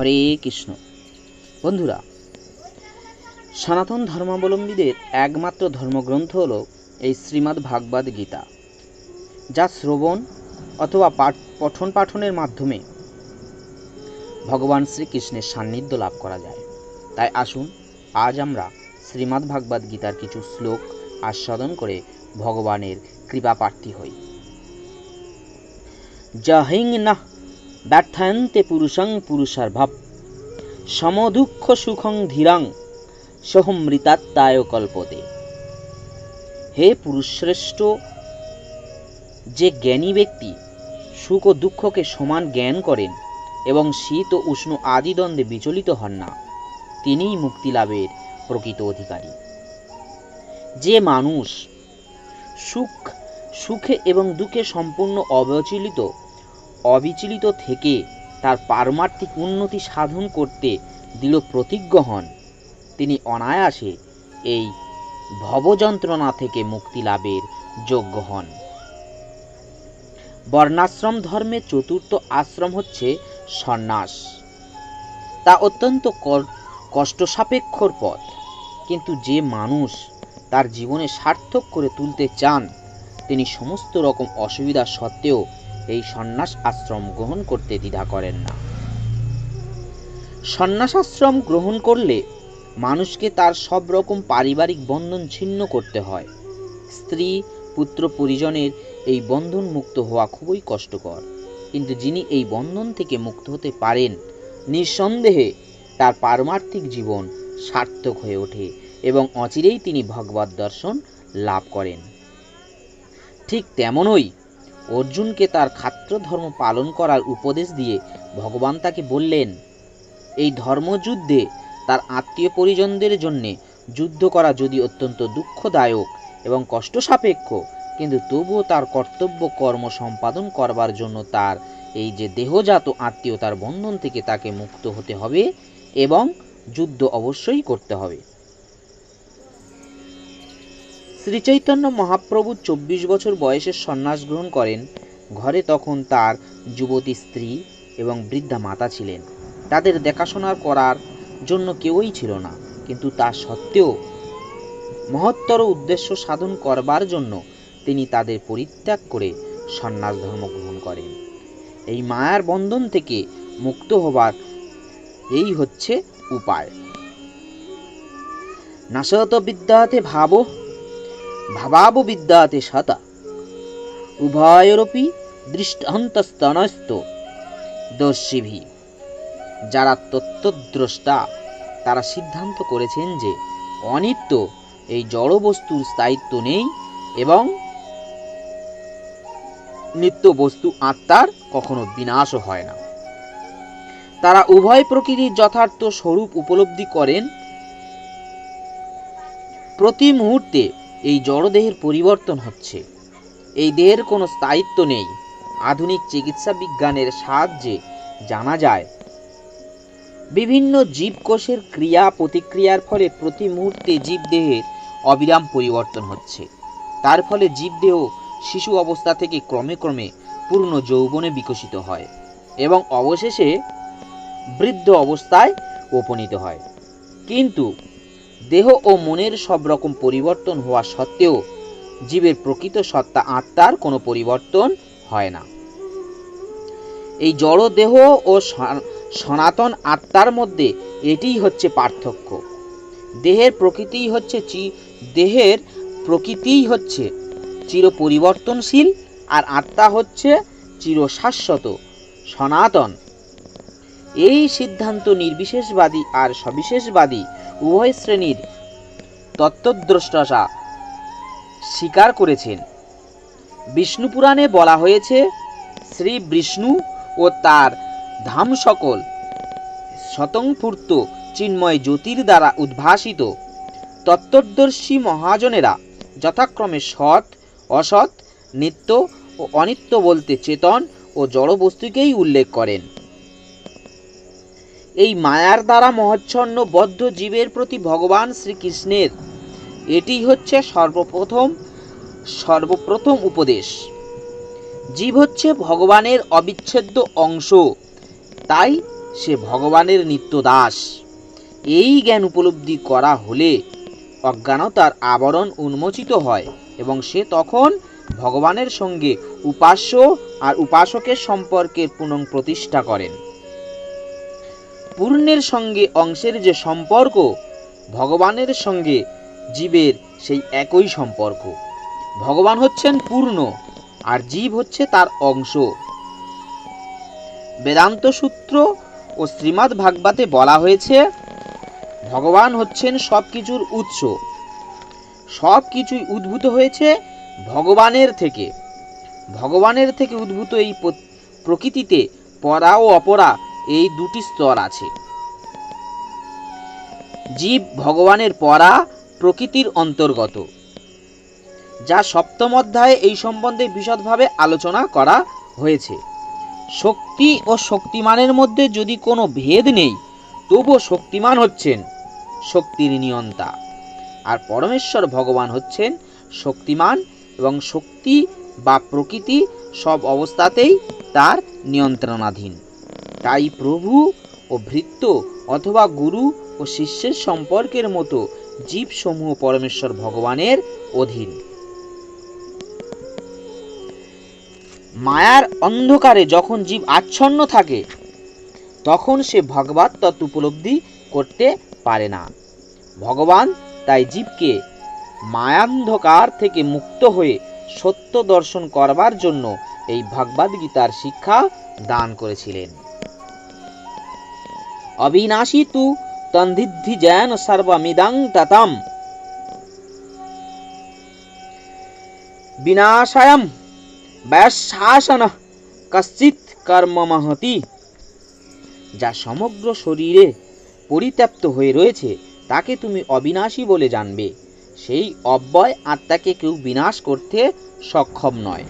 হরে কৃষ্ণ। বন্ধুরা, সনাতন ধর্মাবলম্বীদের একমাত্র ধর্মগ্রন্থ হল এই শ্রীমদ্ ভাগবত গীতা, যা শ্রবণ অথবা পাঠ, পঠন পাঠনের মাধ্যমে ভগবান শ্রীকৃষ্ণের সান্নিধ্য লাভ করা যায়। তাই আসুন, আজ আমরা শ্রীমদ্ ভাগবত গীতার কিছু শ্লোক আস্বাদন করে ভগবানের কৃপা প্রার্থী হই। জহিং না ব্যর্থায়ন্তে পুরুষং পুরুষার্ভাব। সমদুঃখ সুখং ধীরাং সহমৃতাত্মায় কল্পতে। হে পুরুষশ্রেষ্ঠ, যে জ্ঞানী ব্যক্তি সুখ ও দুঃখকে সমান জ্ঞান করেন এবং শীত ও উষ্ণ আদি দ্বন্দ্বে বিচলিত হন না, তিনিই মুক্তি লাভের প্রকৃত অধিকারী। যে মানুষ সুখ, সুখে এবং দুঃখে সম্পূর্ণ অবিচলিত অবিচলিত থেকে তার পারমার্থিক উন্নতি সাধন করতে দৃঢ় প্রতিজ্ঞ হন। তিনি অনায়াসে এই ভবযন্ত্রণা থেকে মুক্তি লাভের যোগ্য হন। বর্ণাশ্রম ধর্মের চতুর্থ আশ্রম হচ্ছে সন্ন্যাস। তা অত্যন্ত কষ্টসাপেক্ষর পথ। কিন্তু যে মানুষ তার জীবনে সার্থক করে তুলতে চান, তিনি সমস্ত রকম অসুবিধা সত্ত্বেও এই সন্ন্যাস আশ্রম গ্রহণ করতে দ্বিধা করেন না। সন্ন্যাস আশ্রম গ্রহণ করলে মানুষকে তার সব রকম পারিবারিক বন্ধন ছিন্ন করতে হয়। স্ত্রী, পুত্র পরিজনের এই বন্ধন মুক্ত হওয়া খুবই কষ্টকর। কিন্তু যিনি এই বন্ধন থেকে মুক্ত হতে পারেন, নিঃসন্দেহে তার পারমার্থিক জীবন সার্থক হয়ে ওঠে এবং অচিরেই তিনি ভগবত দর্শন লাভ করেন। ঠিক তেমনই অর্জুনকে তার খাত্র ধর্ম পালন করার উপদেশ দিয়ে ভগবান তাকে বললেন, এই ধর্মযুদ্ধে তার আত্মীয় পরিজনদের জন্য যুদ্ধ করা যদি অত্যন্ত দুঃখদায়ক এবং কষ্ট সাপেক্ষ কিন্তু তবুও তার কর্তব্য কর্ম সম্পাদন করবার জন্য তার এই যে দেহজাত আত্মীয়তার বন্ধন থেকে তাকে মুক্ত হতে হবে এবং যুদ্ধ অবশ্যই করতে হবে। শ্রীচৈতন্য মহাপ্রভু চব্বিশ বছর বয়সে সন্ন্যাস গ্রহণ করেন। ঘরে তখন তার যুবতী স্ত্রী এবং বৃদ্ধা মাতা ছিলেন। তাদের দেখাশোনা করার জন্য কেউই ছিল না। কিন্তু তা সত্ত্বেও মহত্তর উদ্দেশ্য সাধন করবার জন্য তিনি তাদের পরিত্যাগ করে সন্ন্যাস ধর্ম গ্রহণ করেন। এই মায়ার বন্ধন থেকে মুক্ত হবার এই হচ্ছে উপায়। নাশত বিদ্যাতে ভাব। ভাবাব বিদ্যাতে শতা উভয়রপি দৃষ্টান্তস্তনস্ত দর্শিভি। যারা তত্ত্বদ্রষ্টা, তারা সিদ্ধান্ত করেছেন যে অনিত্য এই জড় বস্তুর স্থায়িত্ব নেই এবং নিত্য বস্তু আত্মার কখনো বিনাশও হয় না। তারা উভয় প্রকৃতির যথার্থ স্বরূপ উপলব্ধি করেন প্রতি মুহূর্তে এই জড়দেহের পরিবর্তন হচ্ছে। এই দেহের কোনো স্থায়িত্ব নেই। আধুনিক চিকিৎসা বিজ্ঞানের সাহায্যে জানা যায়, বিভিন্ন জীবকোষের ক্রিয়া প্রতিক্রিয়ার ফলে প্রতি মুহূর্তে জীবদেহের অবিরাম পরিবর্তন হচ্ছে। তার ফলে জীবদেহ শিশু অবস্থা থেকে ক্রমে ক্রমে পূর্ণ যৌবনে বিকশিত হয় এবং অবশেষে বৃদ্ধ অবস্থায় উপনীত হয়। কিন্তু দেহ ও মনের সব রকম পরিবর্তন হওয়া সত্ত্বেও জীবের প্রকৃত সত্তা আত্মার কোনো পরিবর্তন হয় না। এই জড় দেহ ও সনাতন আত্মার মধ্যে এটিই হচ্ছে পার্থক্য। দেহের প্রকৃতিই হচ্ছে চি- দেহের প্রকৃতিই হচ্ছে চির পরিবর্তনশীল আর আত্মা হচ্ছে চির শাশ্বত সনাতন। এই সিদ্ধান্ত নির্বিশেষবাদী আর সবিশেষবাদী উভয় শ্রেণির তত্ত্বদ্রষ্টা স্বীকার করেছেন। বিষ্ণু পুরাণে বলা হয়েছে, শ্রী বিষ্ণু ও তার ধাম সকল স্বতঃস্ফূর্ত চিন্ময় জ্যোতির দ্বারা উদ্ভাসিত। তত্ত্বদর্শী মহাজনেরা যথাক্রমে সৎ, অসৎ, নিত্য ও অনিত্য বলতে চেতন ও জড়বস্তুকেই উল্লেখ করেন। এই মায়ার দ্বারা মহচ্ছন্ন বদ্ধ জীবের প্রতি ভগবান শ্রীকৃষ্ণের। এটি হচ্ছে সর্বপ্রথম সর্বপ্রথম উপদেশ। জীব হচ্ছে ভগবানের অবিচ্ছেদ্য অংশ, তাই সে ভগবানের নিত্য দাস এই জ্ঞান উপলব্ধি করা হলে অজ্ঞানতার আবরণ উন্মোচিত হয় এবং সে তখন ভগবানের সঙ্গে উপাস্য আর উপাসকের সম্পর্কের পুনঃ প্রতিষ্ঠা করেন। পূর্ণের সঙ্গে অংশের যে সম্পর্ক, ভগবানের সঙ্গে জীবের সেই একই সম্পর্ক। ভগবান হচ্ছেন পূর্ণ, আর জীব হচ্ছে তার অংশ। বেদান্ত সূত্র ও শ্রীমদ্ ভাগবতে বলা হয়েছে, ভগবান হচ্ছেন সব কিছুর উৎস। সব কিছুই উদ্ভূত হয়েছে ভগবানের থেকে। ভগবানের থেকে উদ্ভূত এই প্রকৃতিতে পরা ও অপরা এই দুটি স্তর আছে। জীব ভগবানের পরা প্রকৃতির অন্তর্গত, যা সপ্তম অধ্যায়ে এই সম্বন্ধে বিশদভাবে আলোচনা করা হয়েছে। শক্তি ও শক্তিমানের মধ্যে যদি কোনো ভেদ নেই, তবুও শক্তিমান হচ্ছেন শক্তির নিয়ন্তা। আর পরমেশ্বর ভগবান হচ্ছেন শক্তিমান এবং শক্তি বা প্রকৃতি সব অবস্থাতেই তার নিয়ন্ত্রণাধীন। তাই প্রভু ও ভৃত্য অথবা গুরু ও শিষ্যের সম্পর্কের মতো জীবসমূহ পরমেশ্বর ভগবানের অধীন। মায়ার অন্ধকারে যখন জীব আচ্ছন্ন থাকে, তখন সে ভগবত তত্ত্ব উপলব্ধি করতে পারে না। ভগবান তাই জীবকে মায়ান্ধকার থেকে মুক্ত হয়ে সত্য দর্শন করবার জন্য এই ভগবদ গীতার শিক্ষা দান করেছিলেন। অবিনাশী তু তন্ধিদ্ধি জ্ঞান সর্বমিদং ততম। বিনাশায়ম ব্যাশাসন কশ্চিৎ কর্ম মহতি। যা সমগ্র শরীরে পরিত্যক্ত হয়ে রয়েছে, তাকে তুমি অবিনাশী বলে জানবে। সেই অব্যয় আত্মাকে কেউ বিনাশ করতে সক্ষম নয়।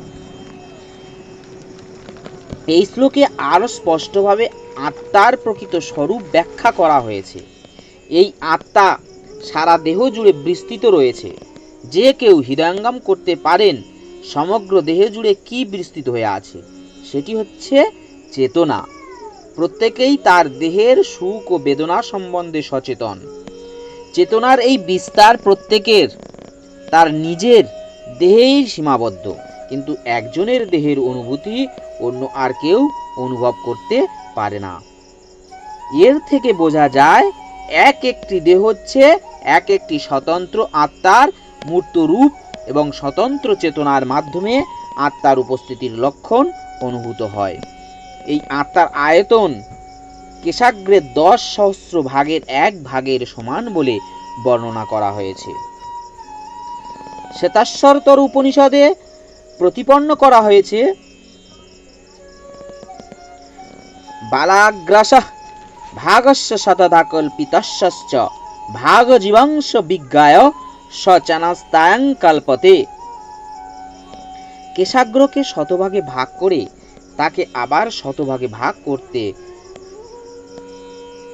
এই শ্লোকে আরও স্পষ্টভাবে আত্মার প্রকৃত স্বরূপ ব্যাখ্যা করা হয়েছে। এই আত্মা সারা দেহ জুড়ে বিস্তৃত রয়েছে। যে কেউ হৃদয়ঙ্গম করতে পারেন, সমগ্র দেহ জুড়ে কি বিস্তৃত হয়ে আছে, সেটি হচ্ছে চেতনা। প্রত্যেকেই তার দেহের সুখ ও বেদনা সম্বন্ধে সচেতন। চেতনার এই বিস্তার প্রত্যেকের। তার নিজের দেহেই সীমাবদ্ধ। কিন্তু একজনের দেহের অনুভূতি অন্য আর কেউ অনুভব করতে পারে না। এর থেকে বোঝা যায়, এক একটি দেহ হচ্ছে এক একটি স্বতন্ত্র আত্মার মূর্ত রূপ এবং স্বতন্ত্র চেতনার মাধ্যমে আত্মার উপস্থিতির লক্ষণ অনুভূত হয়। এই আত্মার আয়তন কেশাগ্রের দশ সহস্র ভাগের এক ভাগের সমান বলে বর্ণনা করা হয়েছে। শ্বেতাশ্বরতর উপনিষদে প্রতিপন্ন করা হয়েছে বালাগ্রাস ভাগস্য শতধা কল্পিতস্য ভাগ জীবাংশ বিজ্ঞায় সচানাস্তায়ং কল্পতে কেশাগ্রকে শতভাগে ভাগ করে তাকে আবার শতভাগে ভাগ করতে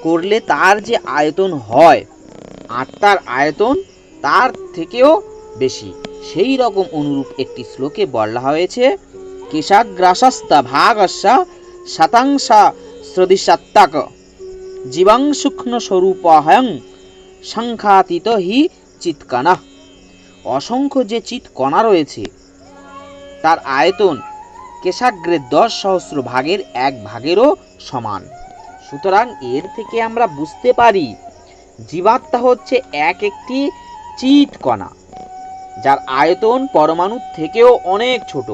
করলে তার যে আয়তন হয় আত্মার আয়তন তার থেকেও বেশি। সেই রকম অনুরূপ একটি শ্লোকে বলা হয়েছে, কেশাগ্রাসস্তা ভাগস্যা শতাংশা শ্রদিসাত্তাক জীবাং সূক্ষ্ম স্বরূপহয়ং সংখ্যাতীত হি চিৎকণা অসংখ্য যে চিৎকণা রয়েছে, তার আয়তন কেশাগ্রের দশ সহস্র ভাগের এক ভাগেরও সমান। সুতরাং এর থেকে আমরা বুঝতে পারি, জীবাত্মা হচ্ছে এক একটি চিৎকণা যার আয়তন পরমাণুর থেকেও অনেক ছোট,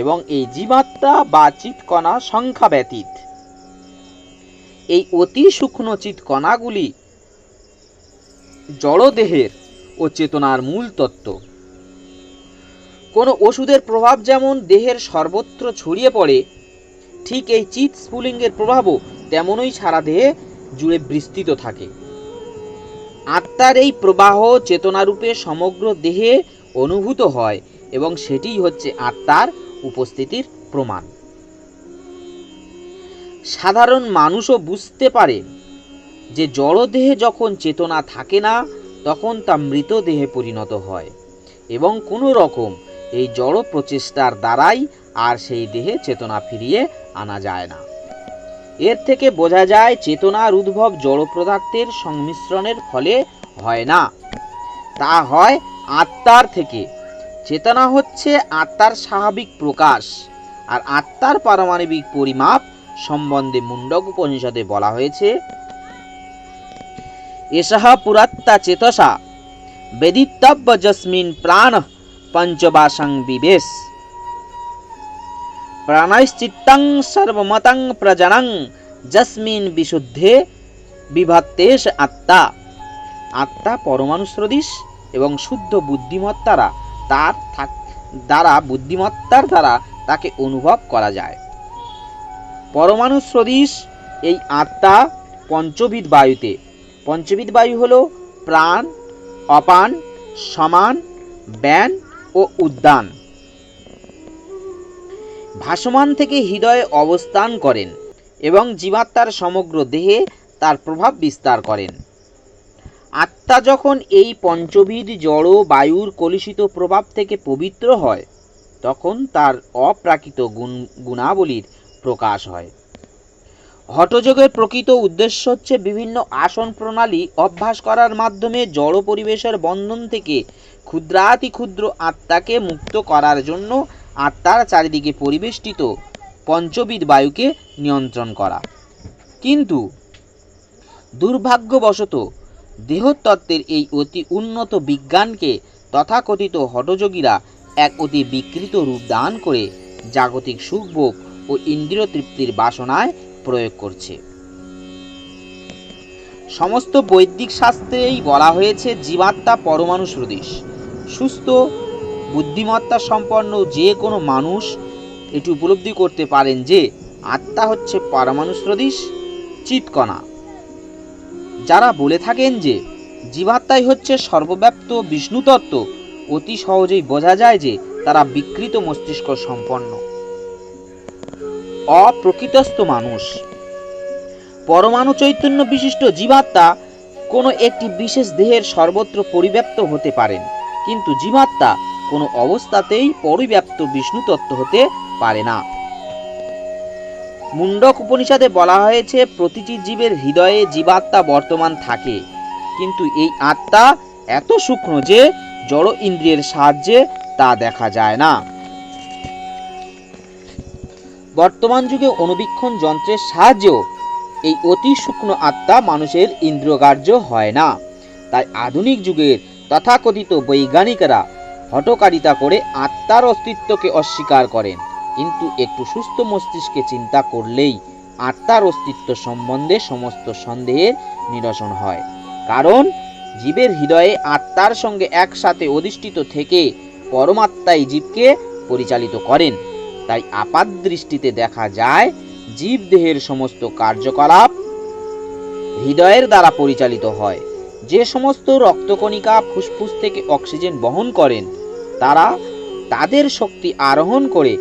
এবং এই জীবাত্মা বা চিৎকণা সংখ্যা ব্যতীত এই অতি সূক্ষ্ম চিৎকণাগুলি জড়দেহের ও চেতনার মূল তত্ত্ব। কোনো ওষুধের প্রভাব যেমন দেহের সর্বত্র ছড়িয়ে পড়ে, ঠিক এই চিৎ স্ফুলিঙ্গের প্রভাবও তেমনই সারা দেহে জুড়ে বিস্তৃত থাকে। আত্মার এই প্রবাহ চেতনারূপে সমগ্র দেহে অনুভূত হয় এবং সেটিই হচ্ছে আত্মার উপস্থিতির প্রমাণ। সাধারণ মানুষও বুঝতে পারে যে জড়দেহে যখন চেতনা থাকে না, তখন তা মৃতদেহে পরিণত হয় এবং কোনো রকম এই জড় প্রচেষ্টার দ্বারাই আর সেই দেহে চেতনা ফিরিয়ে আনা যায় না। এর থেকে বোঝা যায় চেতনার উদ্ভব জড় পদার্থের সংমিশ্রণের ফলে হয় না। তা হয় আত্মার থেকে। চেতনা হচ্ছে আত্মার স্বাভাবিক প্রকাশ আর আত্মার পারমাণবিক পরিমাপ সম্বন্ধে মুন্ডক উপনিষদে বলা হয়েছে, এসহ পুরাত্তা চেতসা বেদিতব্য যস্মিন প্রাণ পঞ্চবাসং বিবেশ। প্রাণাশ্চিত্তং সর্বমতং প্রজনং, যস্মিন বিশুদ্ধে বিভত্তেশ আত্মা। আত্মা পরমাণু এবং শুদ্ধ বুদ্ধিমত্তারা তার দ্বারা, বুদ্ধিমত্তার দ্বারা তাকে অনুভব করা যায়। পরমাণু সদৃশ এই আত্মা পঞ্চবিধ বায়ুতে। পঞ্চবিধ বায়ু হলো প্রাণ, অপান, সমান, ব্যান ও উদ্যান। ভাসমান থেকে হৃদয়ে অবস্থান করেন এবং জীবাত্মার সমগ্র দেহে তার প্রভাব বিস্তার করেন। আত্মা যখন এই পঞ্চবিধ জড় বায়ুর কলুষিত প্রভাব থেকে পবিত্র হয়, তখন তার অপ্রাকৃত গুণ গুণাবলীর প্রকাশ হয়। হঠযোগের প্রকৃত উদ্দেশ্য হচ্ছে বিভিন্ন আসন প্রণালী অভ্যাস করার মাধ্যমে জড় পরিবেশের বন্ধন থেকে ক্ষুদ্রাতি ক্ষুদ্র আত্মাকে মুক্ত করার জন্য আত্মার চারিদিকে পরিবেষ্টিত পঞ্চবিধ বায়ুকে নিয়ন্ত্রণ করা। কিন্তু দুর্ভাগ্যবশত দেহতত্ত্বের এই অতি উন্নত বিজ্ঞানকে তথাকথিত হঠযোগীরা এক অতি বিকৃত রূপ দান করে জাগতিক সুখভোগ ও ইন্দ্রিয় তৃপ্তির বাসনায় প্রয়োগ করছে। সমস্ত বৈদিক শাস্ত্রেই বলা হয়েছে, জীবাত্মা পরমাণু সদৃশ সুস্থ, বুদ্ধিমত্তা সম্পন্ন যে কোনো মানুষ এটি উপলব্ধি করতে পারেন যে, আত্মা হচ্ছে পরমাণু সদৃশ চিৎকণা। যারা বলে থাকেন যে, জীবাত্মাই হচ্ছে সর্বব্যাপ্ত বিষ্ণুতত্ত্ব, অতি সহজেই বোঝা যায় যে, তারা বিকৃত মস্তিষ্ক সম্পন্ন। অপ্রকৃতস্থ মানুষ। পরমাণু চৈতন্য বিশিষ্ট জীবাত্মা কোনো একটি বিশেষ দেহের সর্বত্র পরিব্যাপ্ত হতে পারেন, কিন্তু জীবাত্মা কোনো অবস্থাতেই পরিব্যাপ্ত বিষ্ণু তত্ত্ব হতে পারে না। মুন্ডক উপনিষদে বলা হয়েছে, প্রতিটি জীবের হৃদয়ে জীবাত্মা বর্তমান থাকে, কিন্তু এই আত্মা এত সূক্ষ্ম যে জড় ইন্দ্রিয়ের সাহায্যে তা দেখা যায় না। বর্তমান যুগে অনুবীক্ষণ যন্ত্রের সাহায্যেও এই অতি শুকনো আত্মা মানুষের ইন্দ্রিয়গ্রাহ্য হয় না। তাই আধুনিক যুগের তথাকথিত বৈজ্ঞানিকেরা হটকারিতা করে আত্মার অস্তিত্বকে অস্বীকার করেন। কিন্তু একটু সুস্থ মস্তিষ্কে চিন্তা করলেই আত্মার অস্তিত্ব সম্বন্ধে সমস্ত সন্দেহের নিরসন হয়। কারণ জীবের হৃদয়ে আত্মার সঙ্গে একসাথে অধিষ্ঠিত থেকে পরমাত্মাই জীবকে পরিচালিত করেন। তাই আপাত দৃষ্টিতে দেখা যায় জীব দেহের সমস্ত কার্যকলাপ হৃদয়ের দ্বারা পরিচালিত হয়। যে সমস্ত রক্তকণিকা ফুসফুস থেকে অক্সিজেন বহন করেন, তারা তাদের শক্তি আরোহণ করে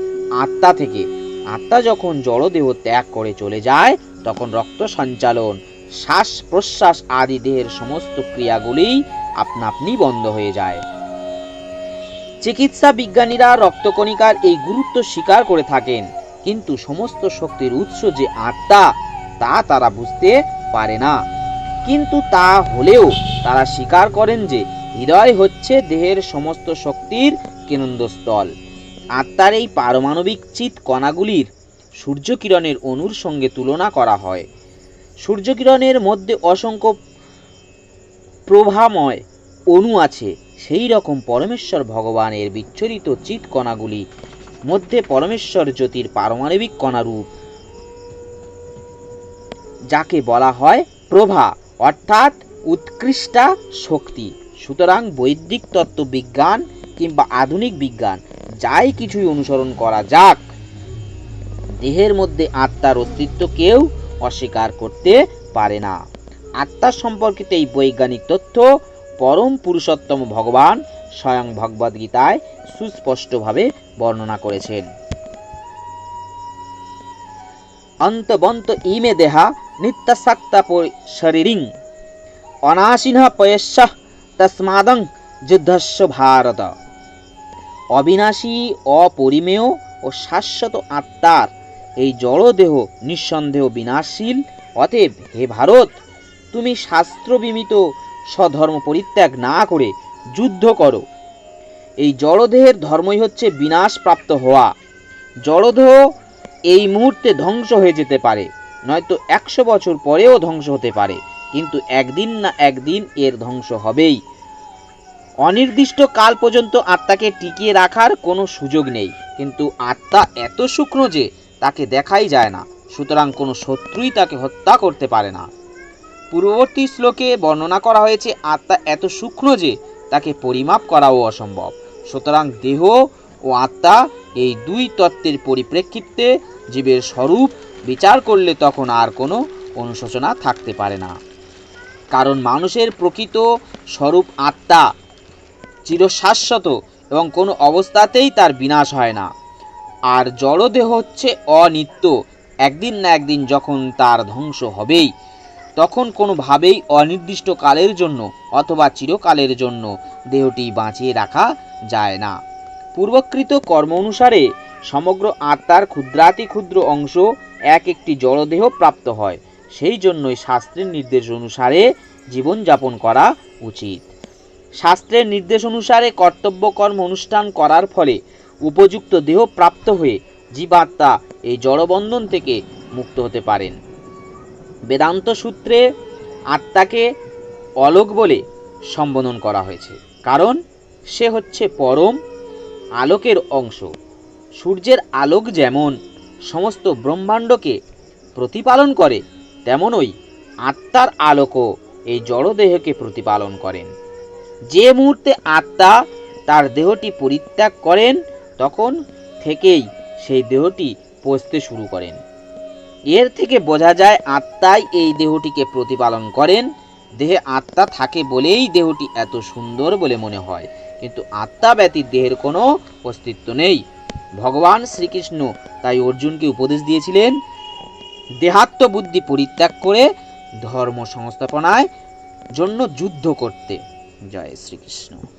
আত্মা থেকে। আত্মা যখন জড়দেহ ত্যাগ করে চলে যায়, তখন রক্ত সঞ্চালন, শ্বাস প্রশ্বাস আদি দেহের সমস্ত ক্রিয়াগুলি আপনা আপনি বন্ধ হয়ে যায়। চিকিৎসা বিজ্ঞানীরা রক্তকণিকার এই গুরুত্ব স্বীকার করে থাকেন। কিন্তু সমস্ত শক্তির উৎস যে আত্মা, তা তারা বুঝতে পারে না। কিন্তু তা হলেও তারা স্বীকার করেন যে হৃদয় হচ্ছে দেহের সমস্ত শক্তির কেন্দ্রস্থল আত্মার এই পারমাণবিক চিত কণাগুলির সূর্যকিরণের অণুর সঙ্গে তুলনা করা হয়। সূর্যকিরণের মধ্যে অসংখ্য প্রভাময় অণু আছে। সেই রকম পরমেশ্বর ভগবানের বিচ্ছরিত চিত কণাগুলি মধ্যে পরমেশ্বর জ্যোতির পারমাণবিক কণারূপ, যাকে বলা হয় প্রভা, অর্থাৎ উৎকৃষ্টা শক্তি। সুতরাং বৈদিক তত্ত্ব বিজ্ঞান কিংবা আধুনিক বিজ্ঞান যাই কিছুই অনুসরণ করা যাক, দেহের মধ্যে আত্মার অস্তিত্ব কেউ অস্বীকার করতে পারে না। আত্মা সম্পর্কিত এই বৈজ্ঞানিক তথ্য পরম পুরুষোত্তম ভগবান স্বয়ং ভগবদ গীতায় সুস্পষ্টভাবে বর্ণনা করেছেন। অন্তবন্ত ইমে দেহা নিত্যসক্তা শরীরিং অনাশিন পয়স্য তস্মাদং যুদ্ধস্য ভারত। অবিনাশী, অপরিমেয় ও শাশ্বত আত্মার এই জড়দেহ নিঃসন্দেহ বিনাশশীল। অতএব হে ভারত, তুমি শাস্ত্র বিমিত স্বধর্ম পরিত্যাগ না করে যুদ্ধ করো। এই জড়দেহের ধর্মই হচ্ছে বিনাশ প্রাপ্ত হওয়া। জড়দেহ এই মুহূর্তে ধ্বংস হয়ে যেতে পারে, নয়তো একশো বছর পরেও ধ্বংস হতে পারে, কিন্তু একদিন না একদিন এর ধ্বংস হবেই। অনির্দিষ্ট কাল পর্যন্ত আত্মাকে টিকিয়ে রাখার কোনো সুযোগ নেই, কিন্তু আত্মা এত শুকনো যে তাকে দেখাই যায় না, সুতরাং কোনো শত্রুই তাকে হত্যা করতে পারে না। পূর্ববর্তী শ্লোকে বর্ণনা করা হয়েছে, আত্মা এত সূক্ষ্ম যে তাকে পরিমাপ করাও অসম্ভব। সুতরাং দেহ ও আত্মা এই দুই তত্ত্বের পরিপ্রেক্ষিতে জীবের স্বরূপ বিচার করলে তখন আর কোনো অনুশোচনা থাকতে পারে না। কারণ মানুষের প্রকৃত স্বরূপ আত্মা চিরশাশ্বত এবং কোনো অবস্থাতেই তার বিনাশ হয় না। আর জড়দেহ হচ্ছে অনিত্য। একদিন না একদিন যখন তার ধ্বংস হবেই। তখন কোনোভাবেই অনির্দিষ্ট কালের জন্য অথবা চিরকালের জন্য দেহটি বাঁচিয়ে রাখা যায় না। পূর্বকৃত কর্ম অনুসারে সমগ্র আত্মার ক্ষুদ্রাতি ক্ষুদ্র অংশ এক একটি জড়দেহ প্রাপ্ত হয়। সেই জন্যই শাস্ত্রের নির্দেশ অনুসারে জীবনযাপন করা উচিত। শাস্ত্রের নির্দেশ অনুসারে কর্তব্য কর্ম অনুষ্ঠান করার ফলে উপযুক্ত দেহ প্রাপ্ত হয়ে জীবাত্মা এই জড়বন্ধন থেকে মুক্ত হতে পারেন। বেদান্ত সূত্রে আত্মাকে অলোক বলে সম্বোধন করা হয়েছে। কারণ সে হচ্ছে পরম আলোকের অংশ। সূর্যের আলোক যেমন সমস্ত ব্রহ্মাণ্ডকে প্রতিপালন করে, তেমনই আত্মার আলোকও এই জড়দেহকে প্রতিপালন করেন। যে মুহূর্তে আত্মা তার দেহটি পরিত্যাগ করেন, তখন থেকেই সেই দেহটি পচতে শুরু করেন। এর থেকে বোঝা যায় আত্মাই এই দেহটিকে প্রতিপালন করেন। দেহে আত্মা থাকে বলেই দেহটি এত সুন্দর বলে মনে হয়। কিন্তু আত্মা ব্যতীত দেহের কোনো অস্তিত্ব নেই। ভগবান শ্রীকৃষ্ণ তাই অর্জুনকে উপদেশ দিয়েছিলেন, দেহাত্ম বুদ্ধি পরিত্যাগ করে ধর্ম সংস্থাপনায় জন্য যুদ্ধ করতে। জয় শ্রীকৃষ্ণ।